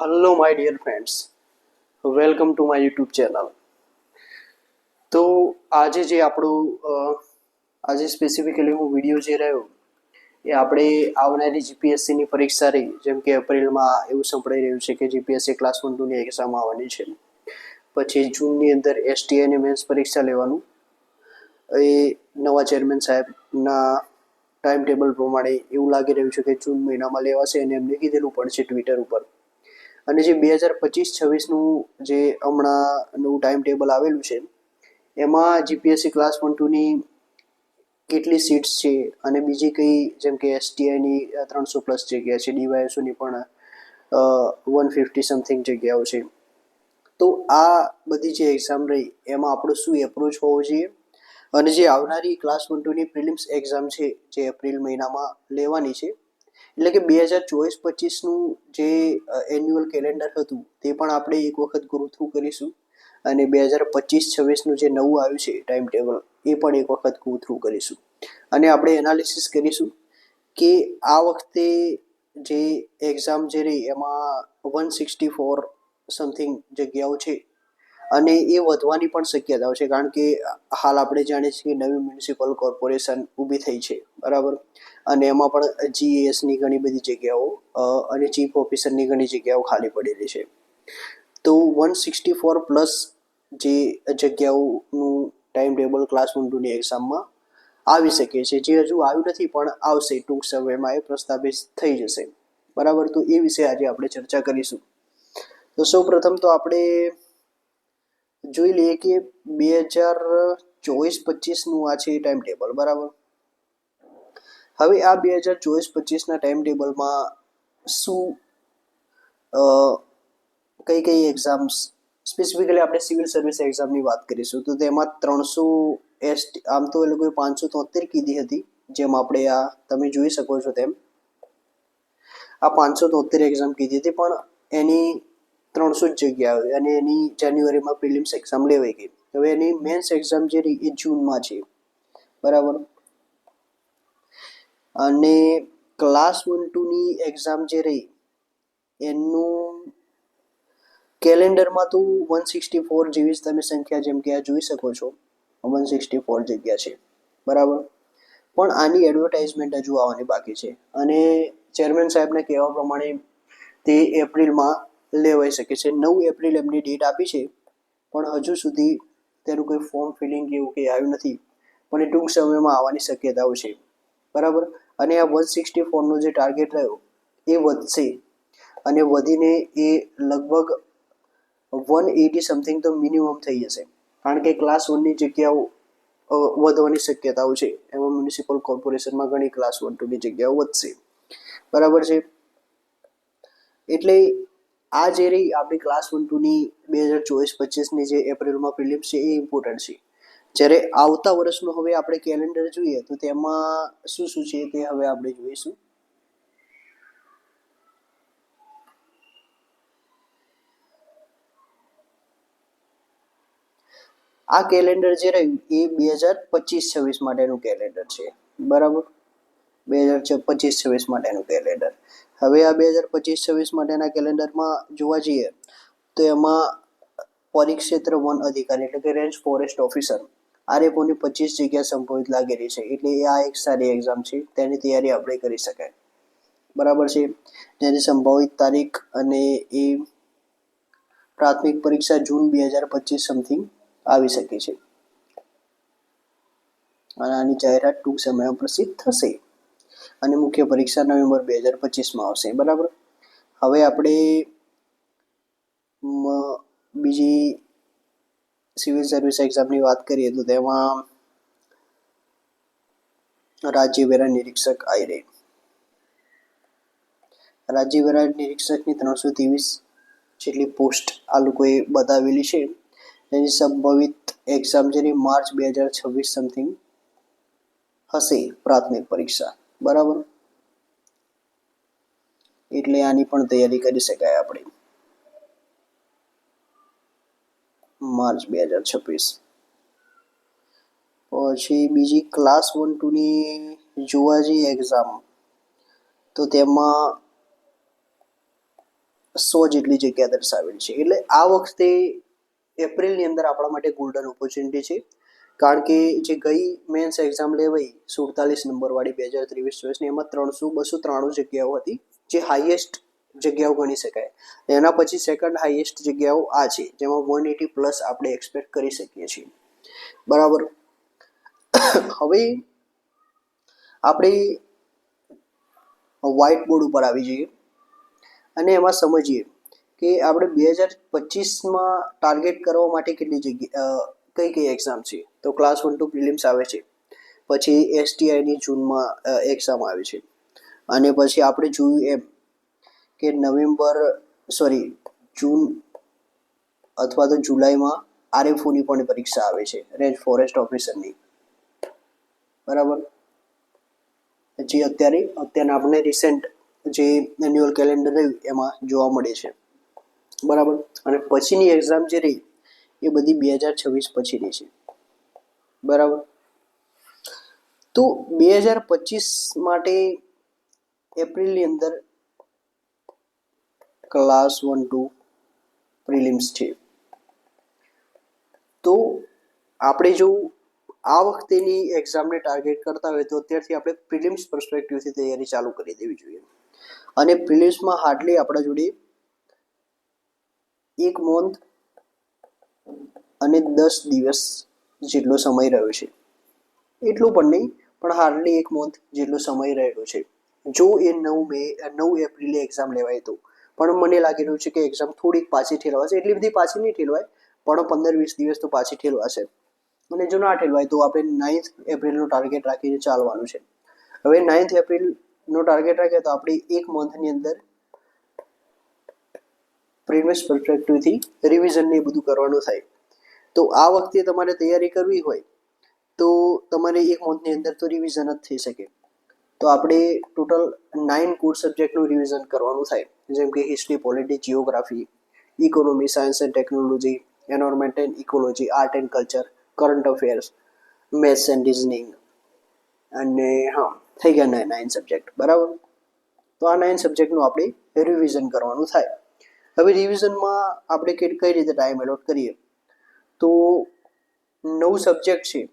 Hello my dear friends welcome to my YouTube channel તો આજે જે આપણું આજે સ્પેસિફિકલી હું વીડિયો જે રહ્યો, એ આપણે આવનારી જીપીએસસીની પરીક્ષા રહી. જેમ કે એપ્રિલમાં એવું સંભળાઈ રહ્યું છે કે જીપીએસસી ક્લાસ વન ટુની એક્ઝામ આવવાની છે. પછી જૂનની અંદર એસટીઆઈની મેન્સ પરીક્ષા લેવાનું. એ નવા ચેરમેન સાહેબના ટાઈમ ટેબલ પ્રમાણે એવું લાગી રહ્યું છે કે જૂન મહિનામાં લેવાશે અને એમને કીધેલું પણ છે ટ્વિટર ઉપર. અને જે બે હજાર પચીસ, છવ્વીસનું જે હમણાં નવું ટાઈમ ટેબલ આવેલું છે, એમાં જીપીએસસી ક્લાસ વન ટુની કેટલી સીટ્સ છે અને બીજી કઈ, જેમ કે એસટીઆઈની ત્રણસો પ્લસ જગ્યા છે ડીવાયએસઓની પણ વન ફિફ્ટી સમથિંગ જગ્યાઓ છે. તો આ બધી જે એક્ઝામ રહી, એમાં આપણો શું એપ્રોચ હોવો જોઈએ? અને જે આવનારી ક્લાસ વન ટુની પ્રિલિમ્સ એક્ઝામ છે, જે એપ્રિલ મહિનામાં લેવાની છે એટલે કે બે હજાર ચોવીસ પચીસનું જે એન્યુઅલ કેલેન્ડર હતું, તે પણ આપણે એક વખત ગ્રો થ્રુ કરીશું. અને બે હજાર પચીસ છવ્વીસનું જે નવું આવ્યું છે ટાઈમ ટેબલ એ પણ એક વખત ગો થ્રુ કરીશું. અને આપણે એનાલિસિસ કરીશું કે આ વખતે જે એક્ઝામ જે રહી, એમાં વન સિક્સટી ફોર સમથિંગ જગ્યાઓ છે અને એ વધવાની પણ શક્યતાઓ છે. કારણ કે હાલ આપણે જાણીએ છીએ કે નવી મ્યુનિસિપલ કોર્પોરેશન ઊભી થઈ છે. બરાબર? અને એમાં પણ જીએસની ઘણી બધી જગ્યાઓ અને ચીફ ઓફિસરની ઘણી જગ્યાઓ ખાલી પડેલી છે. તો વન સિક્સટી ફોર પ્લસ જે જગ્યાઓનું ટાઈમ ટેબલ વન ટુની એક્ઝામમાં આવી શકે છે. જે હજુ આવ્યું નથી, પણ આવશે. ટૂંક સમયમાં એ પ્રસ્થાપિત થઈ જશે. બરાબર? તો એ વિશે આજે આપણે ચર્ચા કરીશું. તો સૌ પ્રથમ તો આપણે જોઈ લઈએ કે બે હજાર ચોવીસ પચીસનું આ છે ટાઈમ ટેબલ બરાબર? હવે આ બે હજાર ચોવીસ પચીસના ટાઈમ ટેબલમાં શું કઈ કઈ એક્ઝામ્સ સ્પેસિફિકલી આપણે સિવિલ સર્વિસ એક્ઝામની વાત કરીશું, તો તેમાં ત્રણસો એસ આમ તો એ લોકોએ પાંચસો તોતેર કીધી હતી, જેમ આપણે આ તમે જોઈ શકો છો તેમ. આ પાંચસો તોતેર એક્ઝામ કીધી હતી, પણ એની ત્રણસો જ જગ્યા આવી અને એની જાન્યુઆરીમાં પ્રિલિમ્સ એક્ઝામ લેવાઈ ગઈ. હવે એની મેન્સ એક્ઝામ જે રહી એ જૂનમાં છે. બરાબર? અને ક્લાસ વન ટુની એક્ઝામ જે રહી, એનું કેલેન્ડરમાં તો વન સિક્સટી ફોર જેવી જ તમે સંખ્યા જેમ કે આ જોઈ શકો છો. વન સિક્સટી ફોર જગ્યા છે. બરાબર? પણ આની એડવર્ટાઇઝમેન્ટ હજુ આવવાની બાકી છે. અને ચેરમેન સાહેબને કહેવા પ્રમાણે તે એપ્રિલમાં લેવાઈ શકે છે. નવ એપ્રિલ એમની ડેટ આપી છે. પણ હજુ સુધી તેનું કોઈ ફોર્મ ફિલિંગ એવું કંઈ આવ્યું નથી. પણ એ ટૂંક સમયમાં આવવાની શક્યતાઓ છે. બરાબર? અને આ વન સિક્સટી ફોરનો જે ટાર્ગેટ રહ્યો, એ વધશે. અને વધીને એ લગભગ વન એટી સમથિંગ તો મિનિમમ થઈ જશે. કારણ કે ક્લાસ વનની જગ્યાઓ વધવાની શક્યતાઓ છે. એમાં મ્યુનિસિપલ કોર્પોરેશનમાં ઘણી ક્લાસ વન ટુની જગ્યાઓ વધશે. બરાબર છે? એટલે આ જે રહી આપણી ક્લાસ વન ટુની બે હજાર ચોવીસ પચીસની જે એપ્રિલમાં પ્રિલિમ્સ છે એ ઇમ્પોર્ટન્ટ છે. જ્યારે આવતા વર્ષનું હવે આપણે કેલેન્ડર જોઈએ તો તેમાં શું શું છે તે હવે આપણે જોઈશું. આ કેલેન્ડર જે રહ્યું એ બે હજાર પચીસ છવ્વીસ માટેનું કેલેન્ડર છે. બરાબર? બે હજાર પચીસ છવ્વીસ માટેનું કેલેન્ડર હવે આ બે હજાર પચીસ છવ્વીસ માટેના કેલેન્ડરમાં જોવા જઈએ, તો એમાં પરિક્ષેત્ર વન અધિકારી એટલે કે રેન્જ ફોરેસ્ટ ઓફિસર આરએફઓની પચીસ જગ્યા સંભવિત લાગેલી છે. એટલે આ એક સારી એક્ઝામ છે. તેની તૈયારી આપણે કરી શકાય. બરાબર છે? જેની સંભવિત તારીખ અને એ પ્રાથમિક પરીક્ષા જૂન બે હજાર પચીસ સમથિંગ આવી શકે છે. અને આની જાહેરાત ટૂંક સમયમાં પ્રસિદ્ધ થશે. અને મુખ્ય પરીક્ષા નવેમ્બર બે હજાર પચીસમાં આવશે. બરાબર? હવે આપણે બીજી સિવિલ સર્વિસ એક્ઝામની વાત કરીએ તો તેમાં રાજ્યવેરા નિરીક્ષક આયરે. રાજ્યવેરા નિરીક્ષકની ત્રણસો ત્રેવીસ જેટલી પોસ્ટ આ લોકોએ બતાવેલી છે. એની સંભવિત એક્ઝામ જેની માર્ચ બે હજાર છવ્વીસ સમથિંગ હશે પ્રાથમિક પરીક્ષા. બરાબર? એટલે આની પણ તૈયારી કરી શકાય આપણે. માર્ચ બે હજાર છવ્વીસ. પછી બીજી ક્લાસ વન ટુની જોવા જઈએ એક્ઝામ તો તેમાં સો જેટલી જગ્યા દર્શાવેલી છે. એટલે આ વખતે એપ્રિલની અંદર આપણા માટે ગોલ્ડન ઓપોર્ચ્યુનિટી છે. કારણ કે જે ગઈ મેન્સ એક્ઝામ લેવાઈ સુડતાલીસ નંબરવાળી બે હજાર ત્રેવીસ ચોવીસની એમાં ત્રણસો બસો ત્રાણું જગ્યાઓ હતી, જે હાઈએસ્ટ જગ્યાઓ ગણી શકાય. એના પછી સેકન્ડ હાઈએસ્ટ જગ્યાઓ આ છે, જેમાં વન એટી પ્લસ આપણે એક્સપેક્ટ કરી શકીએ છીએ. બરાબર. હવે આપણે વ્હાઇટ બોર્ડ ઉપર આવી જઈએ. અને એમાં સમજીએ કે આપણે બે હજાર પચીસમાં ટાર્ગેટ કરવા માટે કેટલી જગ્યા કઈ કઈ એક્ઝામ છે? તો ક્લાસ વન ટુ પ્રિલિમ્સ આવે છે. પછી એસટીઆઈની જૂનમાં એક્ઝામ આવે છે. અને પછી આપણે જોયું એમ કે નવેમ્બર સોરી જૂન અથવા તો જુલાઈમાં આરએફઓની પણ પરીક્ષા આવે છે, રેન્જ ફોરેસ્ટ ઓફિસરની બરાબર? જે અત્યારે અત્યારના આપણે રિસેન્ટ જે એન્યુઅલ કેલેન્ડર રહ્યું, એમાં જોવા મળે છે. બરાબર? અને પછીની એક્ઝામ જે રહી એ બધી બે હજાર છવ્વીસ પછીની છે. બરાબર? તો બે હજાર પચીસ માટે એપ્રિલની અંદર ક્લાસ વન ટુ પ્રિલિમ્સ છે. તો આપણે જો આ વખતેની એક્ઝામને ટાર્ગેટ કરતા હોય તો અત્યારથી આપણે પ્રિલિમ્સ પર્સપેક્ટિવથી તૈયારી ચાલુ કરી દેવી જોઈએ. અને પ્રિલિમ્સમાં હાર્ડલી આપણા જોડે એક મંથ અને દસ દિવસ જેટલો સમય રહ્યો છે. એટલું પણ નહીં, પણ હાર્ડલી એક મંથ જેટલો સમય રહેલો છે. જો એ નવ મે, નવ એપ્રિલે એક્ઝામ લેવાય તો. પણ મને લાગી રહ્યું છે કે એક્ઝામ થોડીક પાછી ઠેલવાશે. એટલી બધી પાછી નહીં ઠેલવાય, પણ પંદર વીસ દિવસ તો પાછી ઠેલવાશે. અને જો ના ઠેલવાય તો આપણે નાઇન્થ એપ્રિલનો ટાર્ગેટ રાખીને ચાલવાનું છે. હવે નાઇન્થ એપ્રિલનો ટાર્ગેટ રાખીએ તો આપણે એક મંથની અંદર પ્રીવિયસ પરસ્પેક્ટિવથી રિવિઝન એ બધું કરવાનું થાય. તો આ વખતે તમારે તૈયારી કરવી હોય, તો તમારે એક મંથની અંદર તો રિવિઝન જ થઈ શકે. તો આપણે ટોટલ નાઇન કોર સબ્જેક્ટનું રિવિઝન કરવાનું થાય. જેમ કે history polity geography economy science and technology environment and ecology art and culture current affairs maths and reasoning અને હા, થઈ ગયા નાઇન સબ્જેક્ટ બરાબર? તો આ નાઇન સબ્જેક્ટનું આપણે રિવિઝન કરવાનું થાય. હવે રિવિઝનમાં આપણે કઈ રીતે ટાઈમ એલોટ કરીએ? તો નવ સબ્જેક્ટ છે.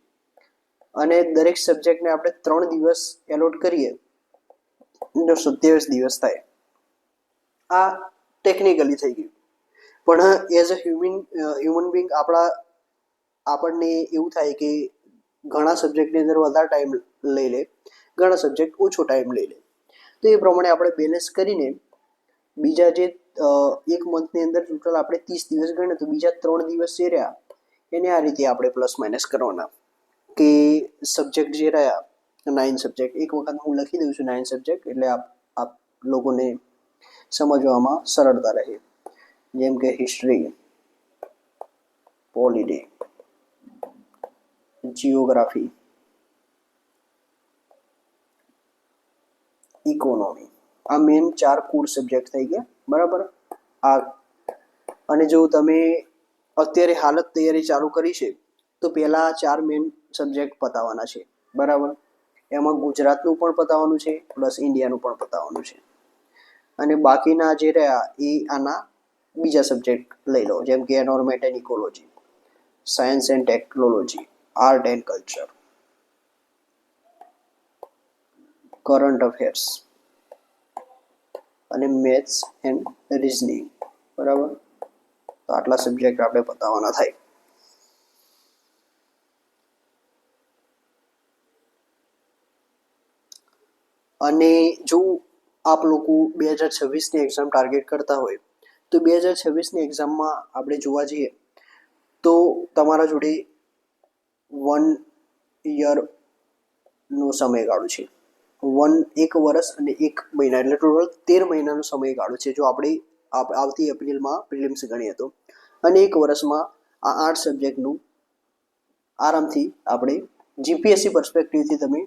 અને દરેક સબ્જેક્ટને આપણે ત્રણ દિવસ એલોટ કરીએ. તો સત્યાવીસ દિવસ થાય. આ ટેકનિકલી થઈ ગયું. પણ as a human human being આપણા, આપણને એવું થાય કે ઘણા સબ્જેક્ટની અંદર વધારે ટાઈમ લઈ લે. ઘણા સબ્જેક્ટ ઓછો ટાઈમ લઈ લે. તો એ પ્રમાણે આપણે બેલેન્સ કરીને બીજા જે એક મંથની અંદર ટોટલ આપણે ત્રીસ દિવસ ગણીએ તો બીજા ત્રણ દિવસ જે રહ્યા, એને આ રીતે આપણે પ્લસ માઇનસ કરવાના. કે સબ્જેક્ટ જે રહ્યા નાઇન સબ્જેક્ટ એક વખત હું લખી દઉં છું નાઇન સબ્જેક્ટ એટલે આપ આપ લોકોને સમજવામાં સરળતા રહે. જેમ કે હિસ્ટ્રી પોલિટી જીઓગ્રાફી ઇકોનોમી આ મેન ચાર કોર સબ્જેક્ટ થઈ ગયા. બરાબર? આ અને જો તમે અત્યારે હાલત તૈયારી ચાલુ કરી છે, તો પહેલા ચાર મેન સબ્જેક્ટ પતાવવાના છે. બરાબર? એમાં ગુજરાતનું પણ પતાવવાનું છે પ્લસ ઇન્ડિયાનું પણ પતાવવાનું છે. અને બાકીના જે રહ્યા, એ આના બીજા સબ્જેક્ટ લઈ લો, જેમ કે environment and ecology science and technology art and culture current affairs અને મેથ્સ એન્ડ રિઝનિંગ બરાબર? તો આટલા સબ્જેક્ટ આપણે પતાવવાના થાય. અને જો આપ લોકો બે હજાર છવ્વીસની એક્ઝામ ટાર્ગેટ કરતા હોય, તો બે હજાર છવ્વીસની એક્ઝામમાં આપણે જોવા જઈએ, તો તમારા જોડે વન યરનો સમયગાળો છે. વન એક વર્ષ અને એક મહિના, એટલે ટોટલ તેર મહિનાનો સમયગાળો છે, જો આપણે આવતી એપ્રિલમાં પ્રિલિમ્સ ગણીએ તો. અને એક વર્ષમાં આ આઠ સબ્જેક્ટનું આરામથી આપણે જીપીએસસી પર્સપેક્ટિવથી તમે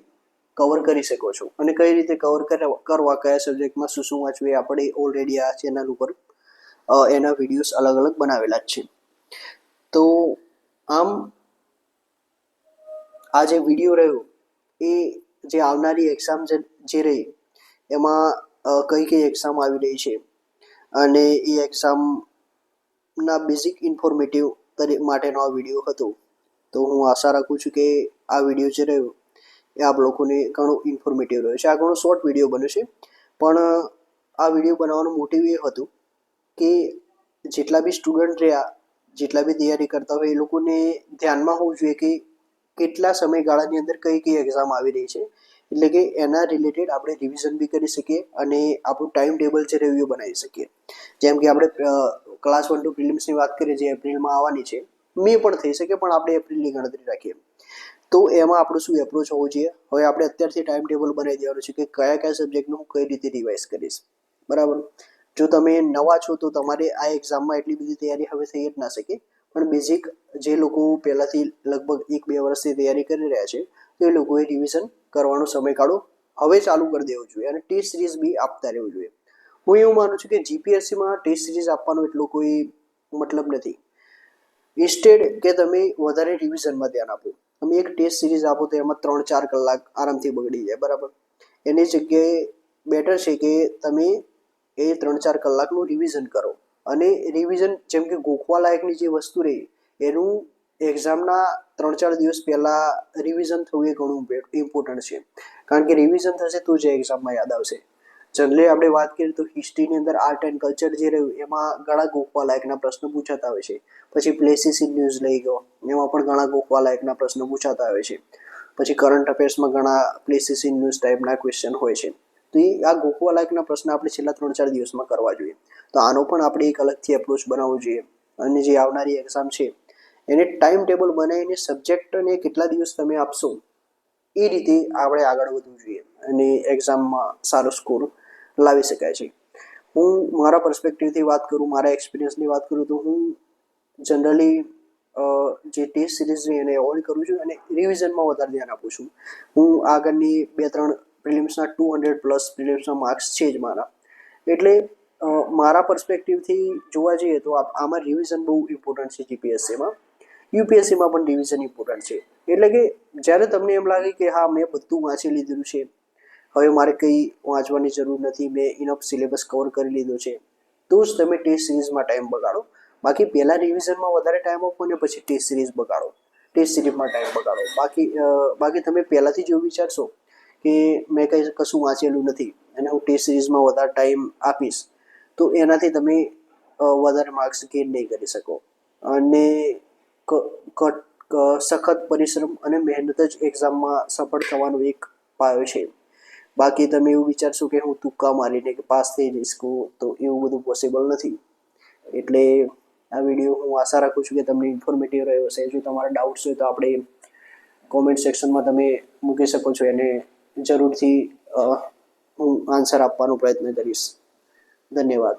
કવર કરી શકો છો. અને કઈ રીતે કવર કરવા, કયા સબ્જેક્ટમાં શું શું વાંચવું આપણે ઓલરેડી આ ચેનલ ઉપર એના વિડીયોઝ અલગ અલગ બનાવેલા જ છે. તો આમ આ જે વીડિયો રહ્યો એ જે આવનારી એક્ઝામ જે જે રહી, એમાં કઈ કઈ એક્ઝામ આવી રહી છે. અને એ એક્ઝામના બેઝિક ઇન્ફોર્મેટિવ માટેનો આ વીડિયો હતો. તો હું આશા રાખું છું કે આ વીડિયો જે રહ્યો, એ આપ લોકોને ઘણો ઇન્ફોર્મેટિવ રહ્યો છે. આ ઘણો શોર્ટ વીડિયો બન્યો છે. પણ, આ વીડિયો બનાવવાનું મોટિવ એ હતું કે જેટલા બી સ્ટુડન્ટ રહ્યા, જેટલા બી તૈયારી કરતા હોય, એ લોકોને ધ્યાનમાં હોવું જોઈએ કે કેટલા સમયગાળાની અંદર કઈ કઈ એક્ઝામ આવી રહી છે, એટલે કે એના રિલેટેડ આપણે રિવિઝન બી કરી શકીએ અને આપણું ટાઈમ ટેબલ છે રિવ્યુ બનાવી શકીએ. જેમ કે આપણે ક્લાસ વન ટુ પ્રિલિમ્સની વાત કરીએ જે એપ્રિલમાં આવવાની છે, મે પણ થઈ શકે પણ આપણે એપ્રિલની ગણતરી રાખીએ. તો એમાં આપણું શું એપ્રોચ હોવો જોઈએ? હવે આપણે અત્યારથી ટાઈમ ટેબલ બનાવી દેવાનું છે કે કયા કયા સબ્જેક્ટનું હું કઈ રીતે રિવાઇઝ કરીશ. બરાબર? જો તમે નવા છો તો તમારે આ એક્ઝામમાં એટલી બધી તૈયારી હવે થઈ જ ના શકે. પણ બેઝિક જે લોકો પહેલાંથી લગભગ એક બે વર્ષથી તૈયારી કરી રહ્યા છે, તો લોકોએ રિવિઝન કરવાનો સમયગાળો હવે ચાલુ કરી દેવો જોઈએ અને ટેસ્ટ સિરીઝ બી આપતા રહેવું જોઈએ. હું એવું માનું છું કે જીપીએસસીમાં ટેસ્ટ સિરીઝ આપવાનો એટલો કોઈ મતલબ નથી. ઇન્સ્ટેડ કે તમે વધારે રિવિઝનમાં ધ્યાન આપો. તમે એક ટેસ્ટ સિરીઝ આપો તો એમાં ત્રણ ચાર કલાક આરામથી બગડી જાય, બરાબર? એની જગ્યાએ બેટર છે કે તમે એ ત્રણ ચાર કલાકનું રિવિઝન કરો. અને રિવિઝન જેમ કે ગોખવા લાયકની જે વસ્તુ રહી, એનું એક્ઝામના ત્રણ ચાર દિવસ પહેલાં રિવિઝન થવું એ ઘણું ઇમ્પોર્ટન્ટ છે. કારણ કે રિવિઝન થશે તો જ એક્ઝામમાં યાદ આવશે. જનરલી આપણે વાત કરીએ તો હિસ્ટ્રીની અંદર આર્ટ એન્ડ કલ્ચર જે રહ્યું, એમાં ઘણા ગોખવા લાયકના પ્રશ્નો પૂછાતા આવે છે. પછી પ્લેસીસ ઇન ન્યૂઝ લઈ ગયો, એમાં પણ ઘણા ગોખવા લાયકના પ્રશ્નો પૂછાતા આવે છે. પછી કરંટ અફેર્સમાં ઘણા પ્લેસીસ ઇન ન્યૂઝ ટાઈપના ક્વેશ્ચન હોય છે. તો એ આ ગોખવા લાયકના પ્રશ્ન આપણે છેલ્લા ત્રણ ચાર દિવસમાં કરવા જોઈએ. તો આનો પણ આપણે એક અલગથી એપ્રોચ બનાવવો જોઈએ. અને જે આવનારી એક્ઝામ છે, એને ટાઈમ ટેબલ બનાવીને સબ્જેક્ટને કેટલા દિવસ તમે આપશો, એ રીતે આપણે આગળ વધવું જોઈએ. અને એક્ઝામમાં સારો સ્કોર લાવી શકાય છે. હું મારા પર્સપેક્ટિવથી વાત કરું, મારા એક્સપિરિયન્સની વાત કરું, તો હું જનરલી જે ટેસ્ટ સિરીઝ એને એવોઇડ કરું છું અને રિવિઝનમાં વધારે ધ્યાન આપું છું. હું આગળની બે ત્રણ પ્રિલિમ્સના ટુ હંડ્રેડ પ્લસ પ્રિલિમ્સના માર્ક્સ છે જ મારા. એટલે મારા પર્સપેક્ટિવથી જોવા જઈએ તો આમાં રિવિઝન બહુ ઇમ્પોર્ટન્ટ છે જીપીએસસીમાં યુપીએસસીમાં પણ રિવિઝન ઇમ્પોર્ટન્ટ છે. એટલે કે, જ્યારે તમને એમ લાગે કે હા, મેં બધું વાંચી લીધેલું છે, હવે મારે કંઈ વાંચવાની જરૂર નથી, મેં ઇનફ સિલેબસ કવર કરી લીધો છે, તો જ તમે ટેસ્ટ સિરીઝમાં ટાઈમ બગાડો. બાકી પહેલાં રિવિઝનમાં વધારે ટાઈમ આપો ને પછી ટેસ્ટ સિરીઝ બગાડો. ટેસ્ટ સિરીઝમાં ટાઈમ બગાડો. બાકી બાકી તમે પહેલાંથી જ વિચારશો કે મેં કંઈ કશું વાંચેલું નથી અને હું ટેસ્ટ સિરીઝમાં વધારે ટાઈમ આપીશ, તો એનાથી તમે વધારે માર્ક્સ ગેઇન નહીં કરી શકો. અને સખત પરિશ્રમ અને મહેનત જ એક્ઝામમાં સફળ થવાનો એક પાયો છે. બાકી તમે એવું વિચારશો કે હું તુક્કા મારીને કે પાસ થઈ જઈશ તો એવું બધું પોસિબલ નથી. એટલે આ વીડિયો હું આશા રાખું છું કે તમને ઇન્ફોર્મેટિવ રહ્યો હશે. જો તમારા ડાઉટ્સ હોય તો આપણે કોમેન્ટ સેક્શનમાં તમે મૂકી શકો છો એને જરૂરથી હું આન્સર આપવાનો પ્રયત્ન કરીશ. ધન્યવાદ.